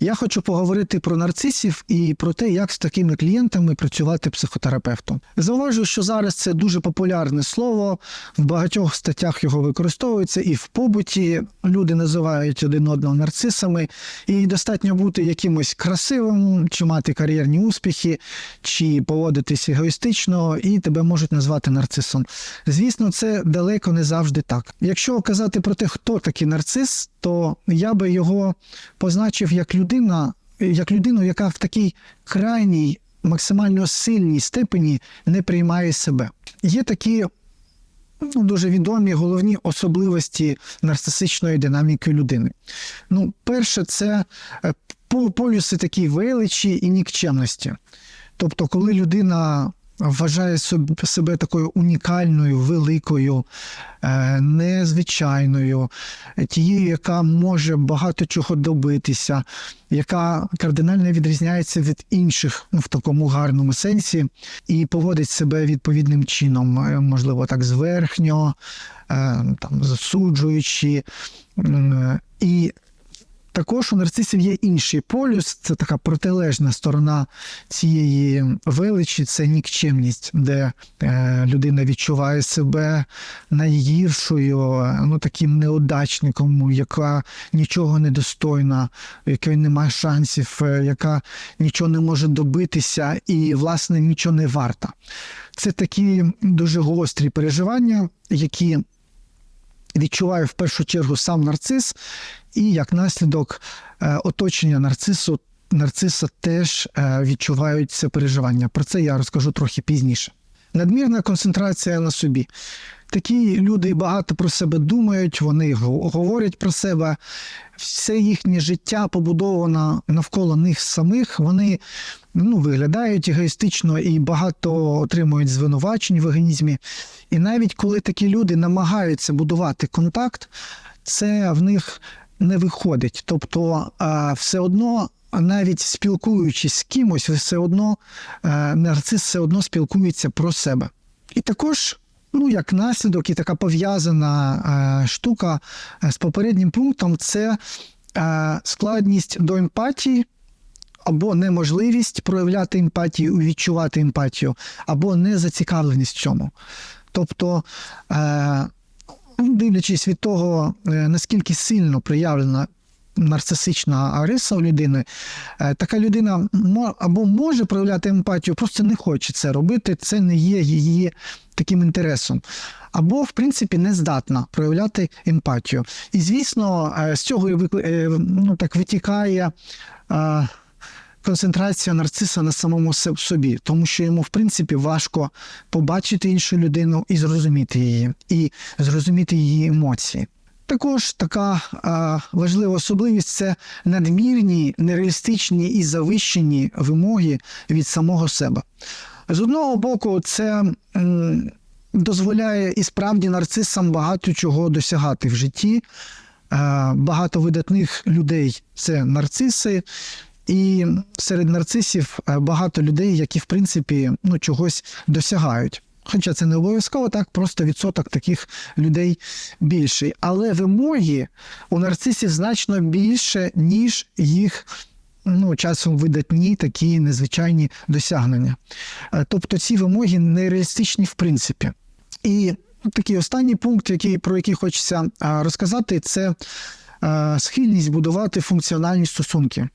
Я хочу поговорити про нарцисів і про те, як з такими клієнтами працювати психотерапевтом. Зауважу, що зараз це дуже популярне слово. В багатьох статтях його використовується, і в побуті люди називають один одного нарцисами. І достатньо бути якимось красивим, чи мати кар'єрні успіхи, чи поводитись егоїстично, і тебе можуть назвати нарцисом. Звісно, це далеко не завжди так. Якщо казати про те, хто такий нарцис, то я би його позначив як людина, як людину, яка в такій крайній, максимально сильній степені не приймає себе. Є такі ну, дуже відомі головні особливості нарцисичної динаміки людини. Ну, перше, це е, полюси такі величі і нікчемності. Тобто, коли людина вважає себе такою унікальною, великою, е, незвичайною, тією, яка може багато чого добитися, яка кардинально відрізняється від інших ну, в такому гарному сенсі, і поводить себе відповідним чином, е, можливо, так зверхньо, е, там, засуджуючи. І також у нарцисів є інший полюс, це така протилежна сторона цієї величі, це нікчемність, де е, людина відчуває себе найгіршою, ну таким неудачником, яка нічого не достойна, якої немає шансів, е, яка нічого не може добитися і, власне, нічого не варта. Це такі дуже гострі переживання, які відчуває в першу чергу сам нарцис, і як наслідок е, оточення нарцису, нарциса теж е, відчувають це переживання. Про це я розкажу трохи пізніше. Надмірна концентрація на собі. Такі люди багато про себе думають, вони говорять про себе. Все їхнє життя побудовано навколо них самих. Вони ну, виглядають егоїстично і багато отримують звинувачень в організмі. І навіть коли такі люди намагаються будувати контакт, це в них не виходить. Тобто, все одно, навіть спілкуючись з кимось, все одно е, нарцис все одно спілкується про себе. І також. Ну, як наслідок, і така пов'язана е, штука е, з попереднім пунктом це складність до емпатії, або неможливість проявляти емпатію, відчувати емпатію, або незацікавленість в цьому. Тобто, дивлячись від того, е, наскільки сильно проявлена нарцисична риса у людини, е, така людина або може проявляти емпатію, просто не хоче це робити, це не є її таким інтересом. Або, в принципі, не здатна проявляти емпатію. І, звісно, е, з цього ну, так витікає. Концентрація нарциса на самому собі, тому що йому, в принципі, важко побачити іншу людину і зрозуміти її, і зрозуміти її емоції. Також така а, важлива особливість це надмірні, нереалістичні і завищені вимоги від самого себе. З одного боку, це м, дозволяє і справді нарцисам багато чого досягати в житті. Багато видатних людей це нарциси, і серед нарцисів е, багато людей, які в принципі ну, чогось досягають. Хоча це не обов'язково так, просто відсоток таких людей більший. Але вимоги у нарцисів значно більше, ніж їх ну, часом видатні такі незвичайні досягнення. Е, Тобто ці вимоги нереалістичні в принципі. І такий останній пункт, який, про який хочеться розказати, це схильність будувати функціональні стосунки.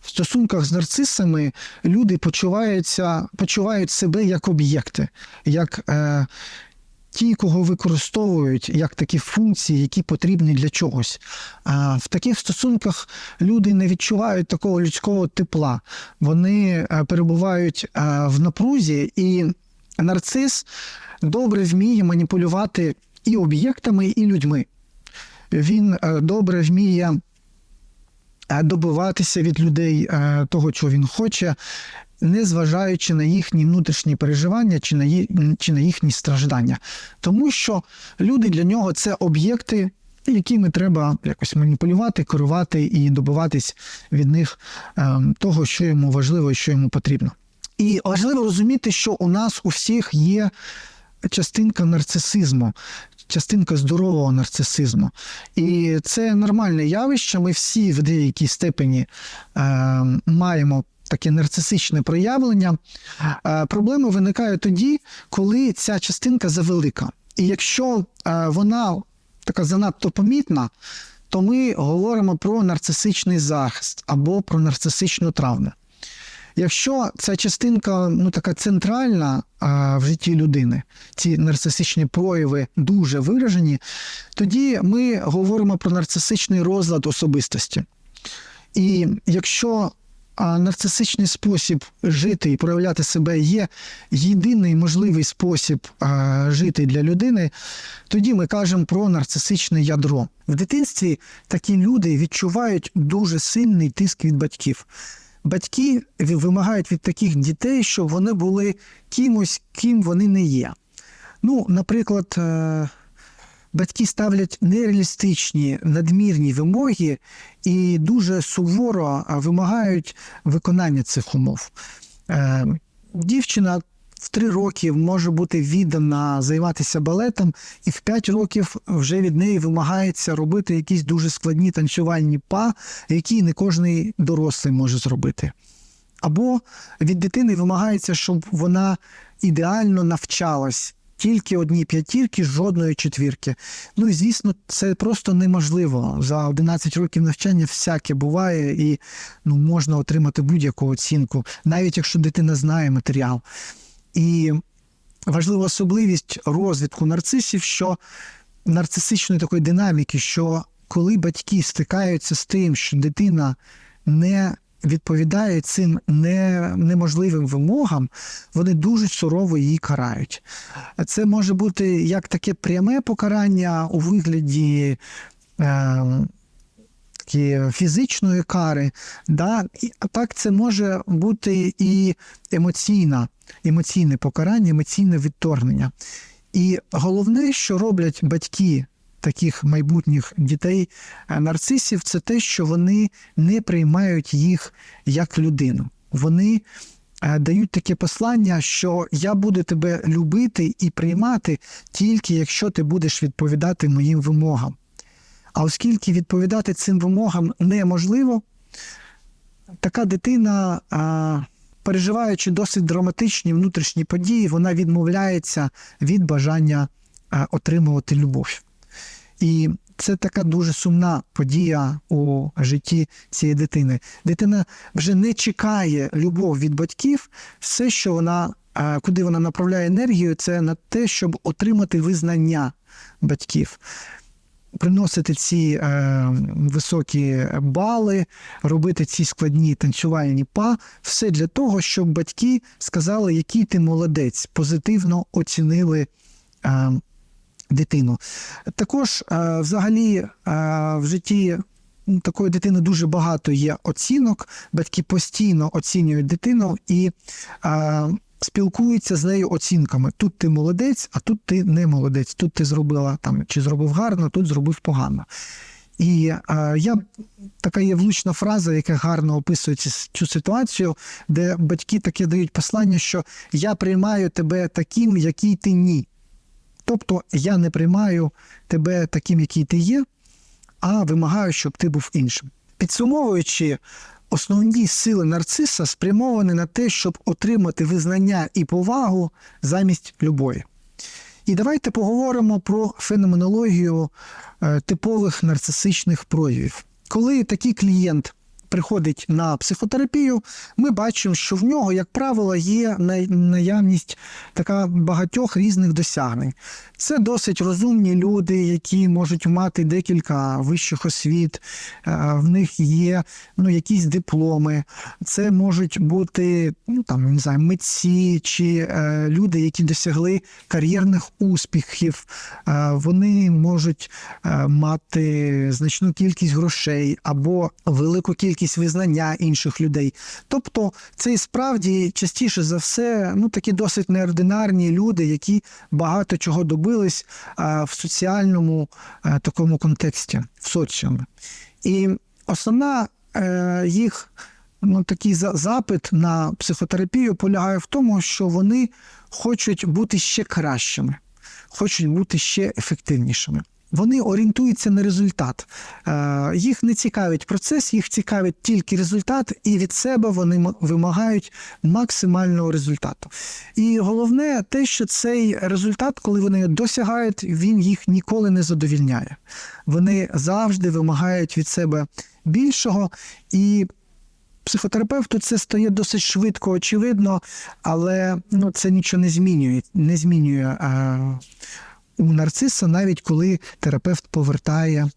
В стосунках з нарцисами люди почуваються, почувають себе як об'єкти, як е, ті, кого використовують, як такі функції, які потрібні для чогось. А в таких стосунках люди не відчувають такого людського тепла. Вони е, перебувають е, в напрузі, і нарцис добре вміє маніпулювати і об'єктами, і людьми. Він е, добре вміє добиватися від людей е, того, чого він хоче, не зважаючи на їхні внутрішні переживання чи на, чи на їхні страждання. Тому що люди для нього це об'єкти, якими треба якось маніпулювати, керувати і добиватись від них е, того, що йому важливо і що йому потрібно. І важливо розуміти, що у нас у всіх є частинка нарцисизму. Частинка здорового нарцисизму. І це нормальне явище. Ми всі в деякій степені е, маємо таке нарцисичне проявлення. Е, проблеми виникають тоді, коли ця частинка завелика. І якщо е, вона така занадто помітна, то ми говоримо про нарцисичний захист або про нарцисичну травму. Якщо ця частинка ну, така центральна а, в житті людини, ці нарцисичні прояви дуже виражені, тоді ми говоримо про нарцисичний розлад особистості. І якщо а, нарцисичний спосіб жити і проявляти себе є єдиний можливий спосіб а, жити для людини, тоді ми кажемо про нарцисичне ядро. В дитинстві такі люди відчувають дуже сильний тиск від батьків. Батьки вимагають від таких дітей, щоб вони були кимось, ким вони не є. Ну, наприклад, е, батьки ставлять нереалістичні надмірні вимоги і дуже суворо вимагають виконання цих умов. Е, Дівчина в три роки може бути віддана займатися балетом, і в п'ять років вже від неї вимагається робити якісь дуже складні танцювальні па, які не кожний дорослий може зробити. Або від дитини вимагається, щоб вона ідеально навчалась. Тільки одні п'ятірки, жодної четвірки. Ну і звісно, це просто неможливо. За 11 років навчання всяке буває, і ну, можна отримати будь-яку оцінку, навіть якщо дитина знає матеріал. І важлива особливість розвитку нарцисів, що нарцисичної такої динаміки, що коли батьки стикаються з тим, що дитина не відповідає цим не, неможливим вимогам, вони дуже сурово її карають. Це може бути як таке пряме покарання у вигляді. Е, такі фізичної кари, да? і, так це може бути і емоційна, емоційне покарання, емоційне відторгнення. І головне, що роблять батьки таких майбутніх дітей е, нарцисів, це те, що вони не приймають їх як людину. Вони е, дають таке послання, що я буду тебе любити і приймати тільки якщо ти будеш відповідати моїм вимогам. А оскільки відповідати цим вимогам неможливо, така дитина, переживаючи досить драматичні внутрішні події, вона відмовляється від бажання отримувати любов. І це така дуже сумна подія у житті цієї дитини. Дитина вже не чекає любов від батьків, все, що вона, куди вона направляє енергію, це на те, щоб отримати визнання батьків приносити ці е, високі бали, робити ці складні танцювальні па, все для того, щоб батьки сказали, який ти молодець, позитивно оцінили. Е, Дитину. Також е, взагалі е, в житті такої дитини дуже багато є оцінок. Батьки постійно оцінюють дитину і спілкуються з нею оцінками. Тут ти молодець, а тут ти не молодець. Тут ти зробила там чи зробив гарно, тут зробив погано. І е, я така є влучна фраза, яка гарно описує цю ситуацію, де батьки таке дають послання, що я приймаю тебе таким, який ти ні. Тобто я не приймаю тебе таким, який ти є, а вимагаю, щоб ти був іншим. Підсумовуючи, основні сили нарциса спрямовані на те, щоб отримати визнання і повагу замість любові. І давайте поговоримо про феноменологію е, типових нарцисичних проявів. Коли такий клієнт приходить на психотерапію, ми бачимо, що в нього, як правило, є наявність така багатьох різних досягнень. Це досить розумні люди, які можуть мати декілька вищих освіт, е, в них є ну, якісь дипломи. Це можуть бути ну, там, не знаю, митці чи е, люди, які досягли кар'єрних успіхів. Е, вони можуть мати значну кількість грошей або велику кількість визнання інших людей. Тобто, це і справді частіше за все ну, такі досить неординарні люди, які багато чого добились е, в соціальному е, такому контексті, в соціумі. І основна е, їх ну, такий за- запит на психотерапію полягає в тому, що вони хочуть бути ще кращими. хочуть бути ще ефективнішими. Вони орієнтуються на результат. Е, Їх не цікавить процес, їх цікавить тільки результат, і від себе вони вимагають максимального результату. І головне те, що цей результат, коли вони досягають, він їх ніколи не задовільняє. Вони завжди вимагають від себе більшого і. Психотерапевту це стає досить швидко очевидно, але ну, це нічого не змінює. Не змінює е, у нарциса, навіть коли терапевт повертає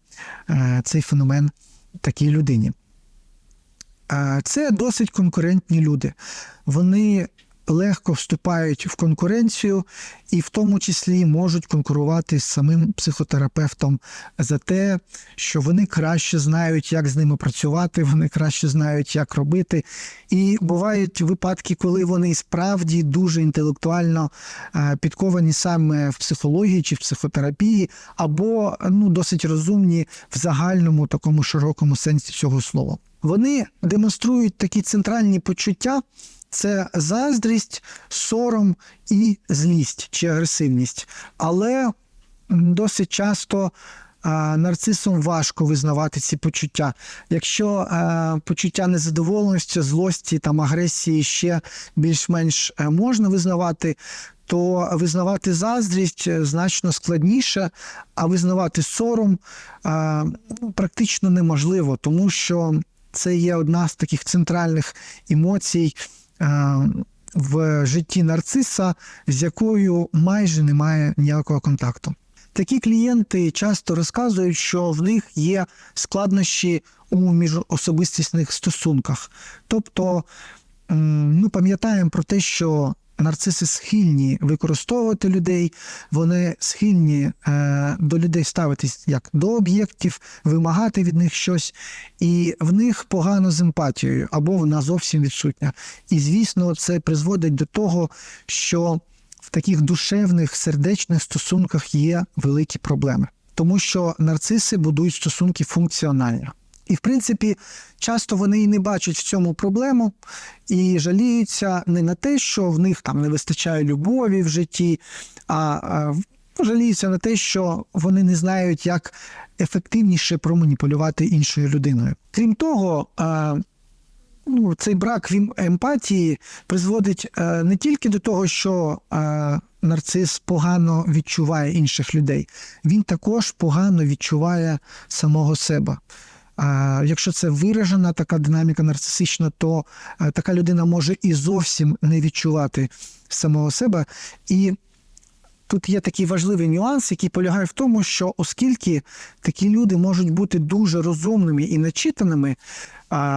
е, цей феномен такій людині. Це досить конкурентні люди. Вони легко вступають в конкуренцію і в тому числі можуть конкурувати з самим психотерапевтом за те, що вони краще знають, як з ними працювати, вони краще знають, як робити. І бувають випадки, коли вони справді дуже інтелектуально е, підковані саме в психології чи в психотерапії, або ну, досить розумні в загальному такому широкому сенсі цього слова. Вони демонструють такі центральні почуття. Це заздрість, сором і злість чи агресивність. Але досить часто а, нарцисам важко визнавати ці почуття. Якщо почуття незадоволеності, злості там агресії ще більш-менш е, можна визнавати, то визнавати заздрість е, значно складніше, а визнавати сором практично неможливо, тому що це є одна з таких центральних емоцій в житті нарциса, з якою майже немає ніякого контакту. Такі клієнти часто розказують, що в них є складнощі у міжособистісних стосунках. Тобто ми пам'ятаємо про те, що нарциси схильні використовувати людей, вони схильні е, до людей ставитись як до об'єктів, вимагати від них щось, і в них погано з емпатією або вона зовсім відсутня. І звісно, це призводить до того, що в таких душевних сердечних стосунках є великі проблеми, тому що нарциси будують стосунки функціонально. І, в принципі, часто вони і не бачать в цьому проблему і жаліються не на те, що в них там не вистачає любові в житті, а, жаліються на те, що вони не знають, як ефективніше проманіпулювати іншою людиною. Крім того, ну, цей брак емпатії призводить е, не тільки до того, що е, нарцис погано відчуває інших людей, він також погано відчуває самого себе. Якщо це виражена така динаміка нарцисична, то е, така людина може і зовсім не відчувати самого себе. І тут є такий важливий нюанс, який полягає в тому, що оскільки такі люди можуть бути дуже розумними і начитаними,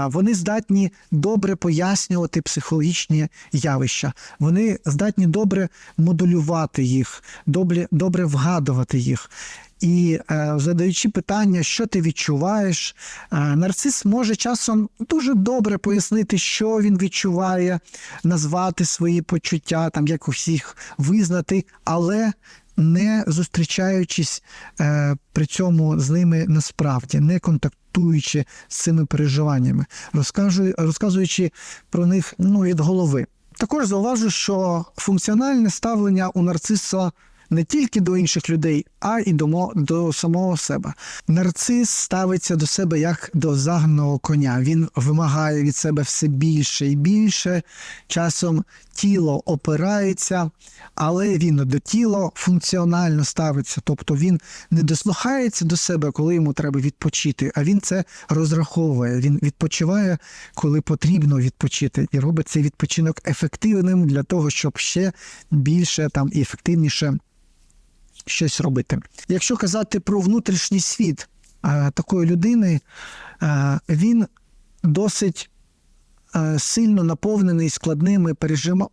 вони здатні добре пояснювати психологічні явища. Вони здатні добре моделювати їх, добре, добре вгадувати їх. І е, задаючи питання, що ти відчуваєш, е, нарцис може часом дуже добре пояснити, що він відчуває, назвати свої почуття, там як усіх визнати, але не зустрічаючись е, при цьому з ними насправді, не контактуючи з цими переживаннями, розказуючи про них ну, від голови. Також зауважу, що функціональне ставлення у нарциса не тільки до інших людей, а й до, до самого себе. Нарцис ставиться до себе як до загнаного коня. Він вимагає від себе все більше і більше. Часом тіло опирається, але він до тіла функціонально ставиться. Тобто він не дослухається до себе, коли йому треба відпочити, а він це розраховує. Він відпочиває, коли потрібно відпочити, і робить цей відпочинок ефективним для того, щоб ще більше там і ефективніше щось робити. Якщо казати про внутрішній світ е, такої людини, е, він досить е, сильно наповнений складними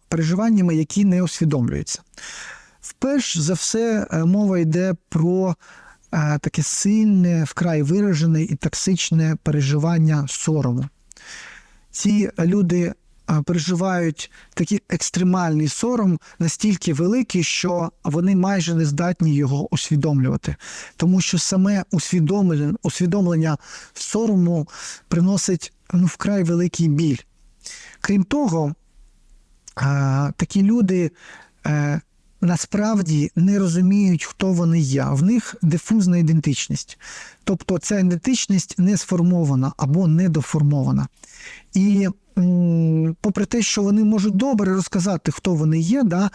переживаннями, які не усвідомлюються. Вперш за все, мова йде про таке сильне, вкрай виражене і токсичне переживання сорому. Ці люди переживають такий екстремальний сором настільки великий, що вони майже не здатні його усвідомлювати, тому що саме усвідомлення, усвідомлення сорому приносить ну, вкрай великий біль. Крім того, такі люди е, насправді не розуміють, хто вони є. В них дифузна ідентичність. Тобто ця ідентичність не сформована або недоформована. І попри те, що вони можуть добре розказати, хто вони є, да,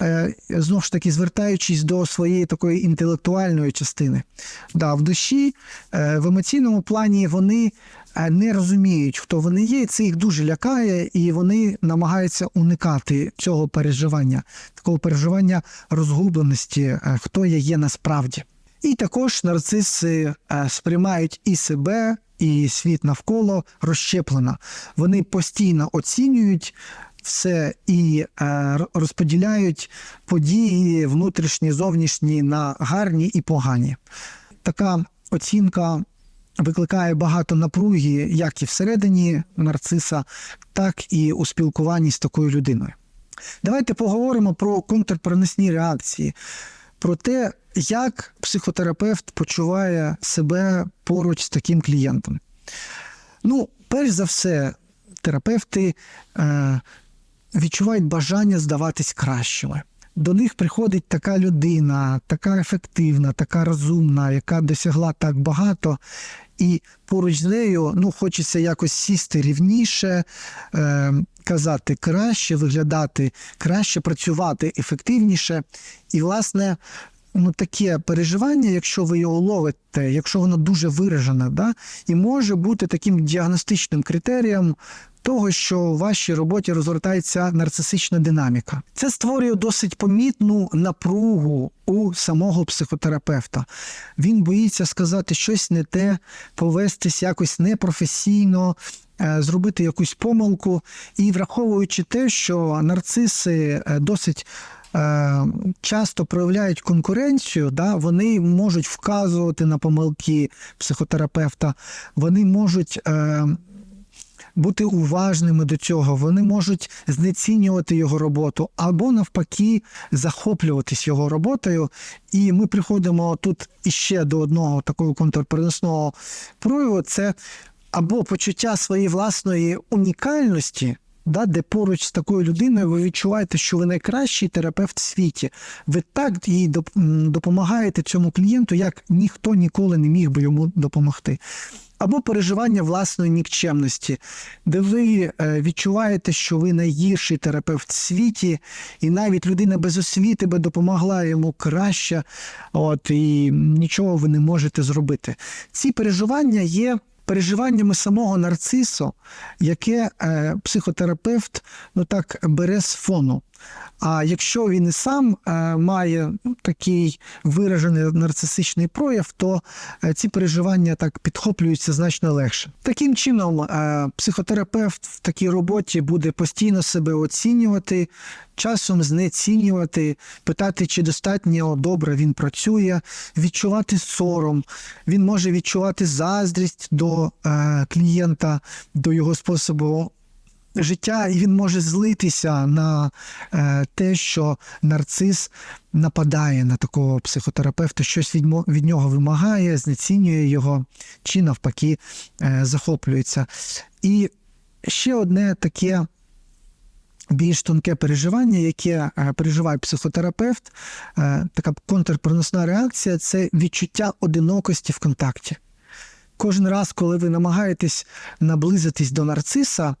е, знов ж таки звертаючись до своєї такої інтелектуальної частини. Да, в душі, е, в емоційному плані вони е, не розуміють, хто вони є, це їх дуже лякає, і вони намагаються уникати цього переживання, такого переживання розгубленості, хто я є насправді. І також нарциси е, сприймають і себе, і світ навколо розщеплено. Вони постійно оцінюють все і е, розподіляють події внутрішні, зовнішні на гарні і погані. Така оцінка викликає багато напруги, як і всередині нарциса, так і у спілкуванні з такою людиною. Давайте поговоримо про контрпереносні реакції, про те, як психотерапевт почуває себе поруч з таким клієнтом. Ну, перш за все, терапевти е, відчувають бажання здаватись кращими. До них приходить така людина, така ефективна, така розумна, яка досягла так багато, і поруч з нею ну, хочеться якось сісти рівніше, е, казати краще, виглядати краще, працювати ефективніше. І, власне, ну, таке переживання, якщо ви його ловите, якщо воно дуже виражене, да, і може бути таким діагностичним критерієм того, що в вашій роботі розгортається нарцисична динаміка. Це створює досить помітну напругу у самого психотерапевта. Він боїться сказати щось не те, повестись якось непрофесійно. е, Зробити якусь помилку, і враховуючи те, що нарциси е, досить часто проявляють конкуренцію, да, вони можуть вказувати на помилки психотерапевта, вони можуть. Е, бути уважними до цього, вони можуть знецінювати його роботу або навпаки захоплюватись його роботою. І ми приходимо тут іще до одного такого контрпереносного прояву: це або почуття своєї власної унікальності. Да, де поруч з такою людиною ви відчуваєте, що ви найкращий терапевт в світі. Ви так їй допомагаєте цьому клієнту, як ніхто ніколи не міг би йому допомогти. Або переживання власної нікчемності, де ви е, відчуваєте, що ви найгірший терапевт в світі, і навіть людина без освіти би допомогла йому краще, от і нічого ви не можете зробити. Ці переживання є переживаннями самого нарцису, яке е, психотерапевт ну так бере з фону. А якщо він і сам е, має ну, такий виражений нарцисичний прояв, то е, ці переживання так підхоплюються значно легше. Таким чином, е, психотерапевт в такій роботі буде постійно себе оцінювати, часом знецінювати, питати, чи достатньо добре він працює, відчувати сором. Він може відчувати заздрість до клієнта, до його способу життя, і він може злитися на е, те, що нарцис нападає на такого психотерапевта, щось від, нього вимагає, знецінює його, чи навпаки е, захоплюється. І ще одне таке. Більш тонке переживання, яке е, переживає психотерапевт, така контрпереносна реакція це відчуття одинокості в контакті. Кожен раз, коли ви намагаєтесь наблизитись до нарциса,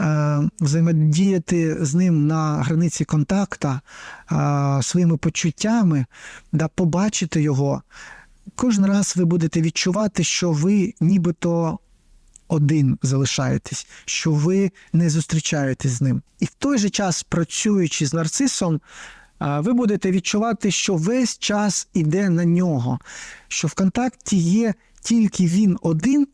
е, взаємодіяти з ним на границі контакта е, своїми почуттями, да, побачити його, кожен раз ви будете відчувати, що ви нібито один залишаєтесь, що ви не зустрічаєтесь з ним. І в той же час, працюючи з нарцисом, ви будете відчувати, що весь час іде на нього, що в контакті є тільки він один,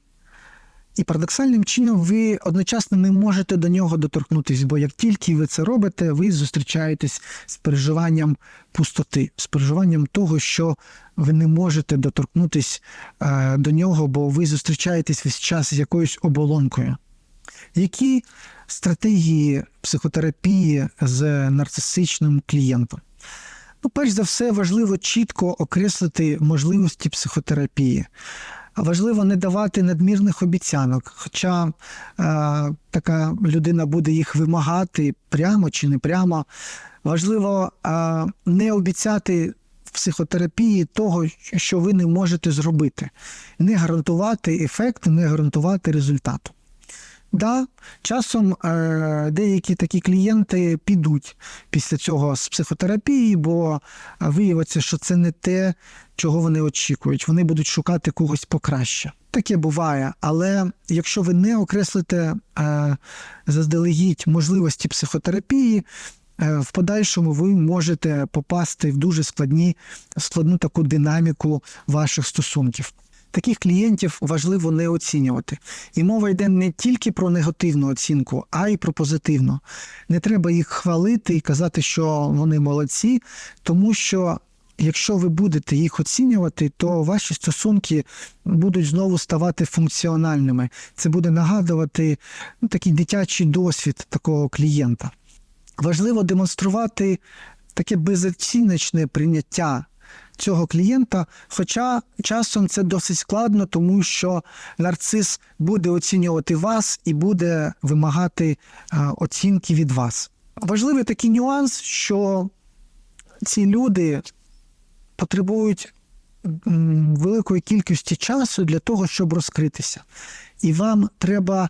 і парадоксальним чином ви одночасно не можете до нього доторкнутися, бо як тільки ви це робите, ви зустрічаєтесь з переживанням пустоти, з переживанням того, що ви не можете доторкнутися е, до нього, бо ви зустрічаєтесь весь час з якоюсь оболонкою. Які стратегії психотерапії з нарцисичним клієнтом? Ну, перш за все, важливо чітко окреслити можливості психотерапії. Важливо не давати надмірних обіцянок, хоча е, така людина буде їх вимагати прямо чи не прямо. Важливо е, не обіцяти психотерапії того, що ви не можете зробити, не гарантувати ефекту, не гарантувати результату. Да, часом е, деякі такі клієнти підуть після цього з психотерапії, бо виявиться, що це не те, чого вони очікують. Вони будуть шукати когось покраще. Таке буває, але якщо ви не окреслите е, заздалегідь можливості психотерапії, е, в подальшому ви можете попасти в дуже складні, складну таку динаміку ваших стосунків. Таких клієнтів важливо не оцінювати. І мова йде не тільки про негативну оцінку, а й про позитивну. Не треба їх хвалити і казати, що вони молодці, тому що. Якщо ви будете їх оцінювати, то ваші стосунки будуть знову ставати функціональними. Це буде нагадувати ну, такий дитячий досвід такого клієнта. Важливо демонструвати таке безоціночне прийняття цього клієнта. Хоча часом це досить складно, тому що нарцис буде оцінювати вас і буде вимагати е, оцінки від вас. Важливий такий нюанс, що ці люди потребують великої кількості часу для того, щоб розкритися. І вам треба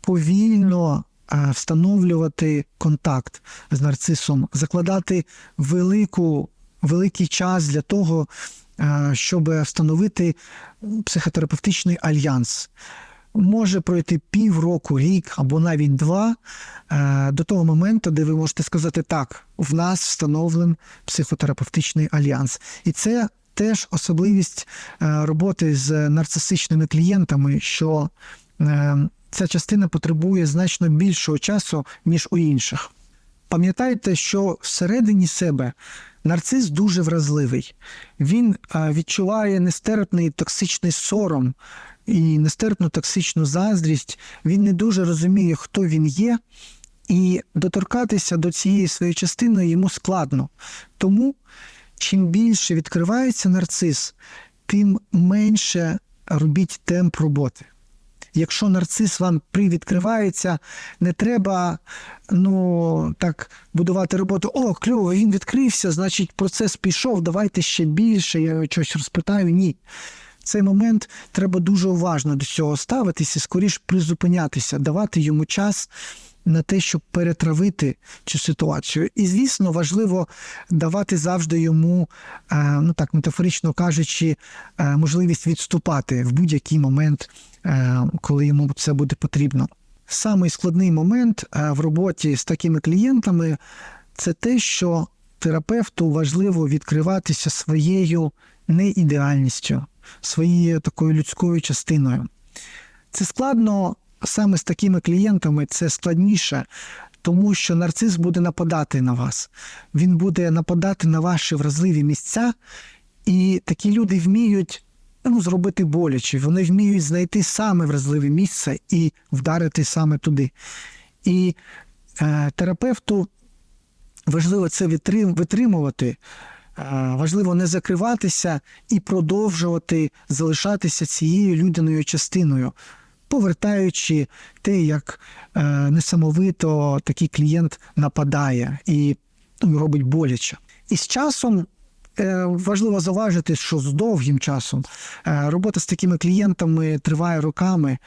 повільно е, встановлювати контакт з нарцисом, закладати велику великий час для того, е, щоб встановити психотерапевтичний альянс. Може пройти півроку, рік або навіть два е, до того моменту, де ви можете сказати, так, в нас встановлений психотерапевтичний альянс. І це теж особливість е, роботи з нарцисичними клієнтами, що ця частина потребує значно більшого часу, ніж у інших. Пам'ятайте, що всередині себе нарцис дуже вразливий. Він відчуває нестерпний токсичний сором і нестерпну токсичну заздрість. Він не дуже розуміє, хто він є, і доторкатися до цієї своєї частини йому складно. Тому чим більше відкривається нарцис, тим менше робіть темп роботи. Якщо нарцис вам привідкривається, не треба ну, так будувати роботу. О, кльово, він відкрився, значить, процес пішов, давайте ще більше, я його щось розпитаю. Ні. В цей момент треба дуже уважно до цього ставитися, скоріш призупинятися, давати йому час на те, щоб перетравити цю ситуацію. І, звісно, важливо давати завжди йому, е, ну так метафорично кажучи, е, можливість відступати в будь-який момент, коли йому це буде потрібно. Самий складний момент в роботі з такими клієнтами це те, що терапевту важливо відкриватися своєю неідеальністю, своєю такою людською частиною. Це складно саме з такими клієнтами це складніше, тому що нарцис буде нападати на вас. Він буде нападати на ваші вразливі місця, і такі люди вміють ну, зробити боляче. Вони вміють знайти саме вразливе місце і вдарити саме туди. І е, терапевту важливо це витримувати. Е, важливо не закриватися і продовжувати залишатися цією людяною частиною, повертаючи те, як е, несамовито такий клієнт нападає і ну, робить боляче. І з часом. Е, важливо заважити, що з довгим часом е, робота з такими клієнтами триває роками.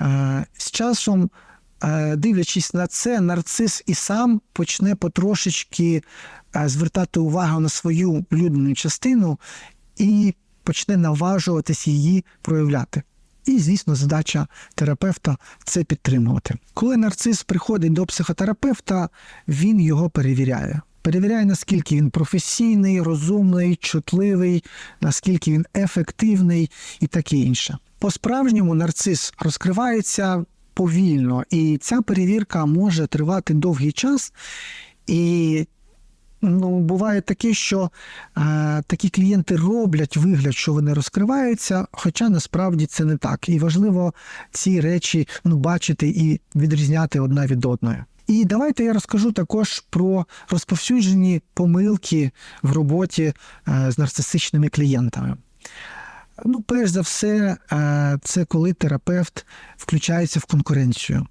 Е, з часом, дивлячись на це, нарцис і сам почне потрошечки звертати увагу на свою людну частину і почне наважуватись її проявляти. І, звісно, задача терапевта це підтримувати. Коли нарцис приходить до психотерапевта, він його перевіряє. Перевіряє, наскільки він професійний, розумний, чутливий, наскільки він ефективний і таке інше. По-справжньому нарцис розкривається повільно, і ця перевірка може тривати довгий час. І Ну, буває таке, що е, такі клієнти роблять вигляд, що вони розкриваються, хоча насправді це не так. І важливо ці речі ну, бачити і відрізняти одна від одної. І давайте я розкажу також про розповсюджені помилки в роботі е, з нарцисичними клієнтами. Ну, перш за все, е, це коли терапевт включається в конкуренцію.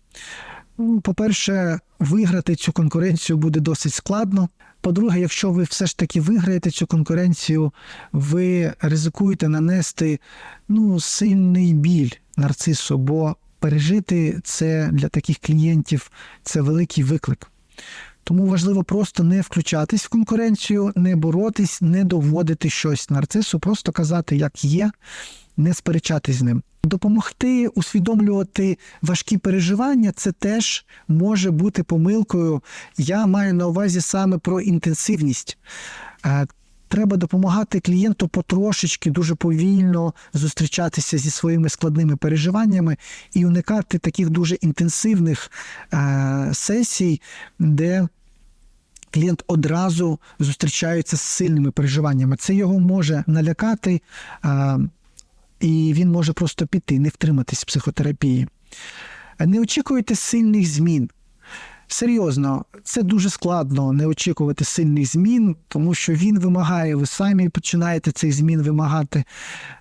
Ну, По-перше, виграти цю конкуренцію буде досить складно. По-друге, якщо ви все ж таки виграєте цю конкуренцію, ви ризикуєте нанести ну, сильний біль нарцису, бо пережити це для таких клієнтів це великий виклик. Тому важливо просто не включатись в конкуренцію, не боротись, не доводити щось нарцису, просто казати, як є, не сперечатись з ним. Допомогти усвідомлювати важкі переживання це теж може бути помилкою. Я маю на увазі саме про інтенсивність. Треба допомагати клієнту потрошечки, дуже повільно зустрічатися зі своїми складними переживаннями і уникати таких дуже інтенсивних е, сесій, де клієнт одразу зустрічається з сильними переживаннями. Це його може налякати, е, і він може просто піти, не втриматись в психотерапії. Не очікуйте сильних змін. Серйозно, це дуже складно не очікувати сильних змін, тому що він вимагає, ви самі починаєте цих змін вимагати.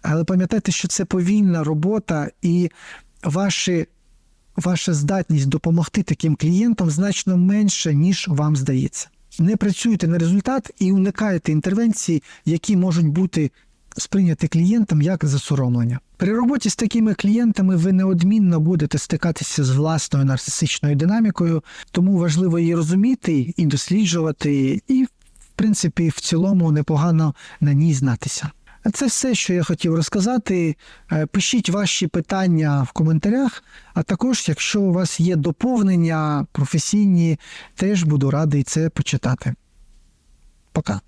Але пам'ятайте, що це повільна робота, і ваші, ваша здатність допомогти таким клієнтам значно менше, ніж вам здається. Не працюйте на результат і уникайте інтервенцій, які можуть бути сприйняті клієнтом як засоромлення. При роботі з такими клієнтами ви неодмінно будете стикатися з власною нарцисичною динамікою, тому важливо її розуміти і досліджувати, і, в принципі, в цілому непогано на ній знатися. А Це все, що я хотів розказати. Е, Пишіть ваші питання в коментарях, а також, якщо у вас є доповнення професійні, теж буду радий це почитати. Пока.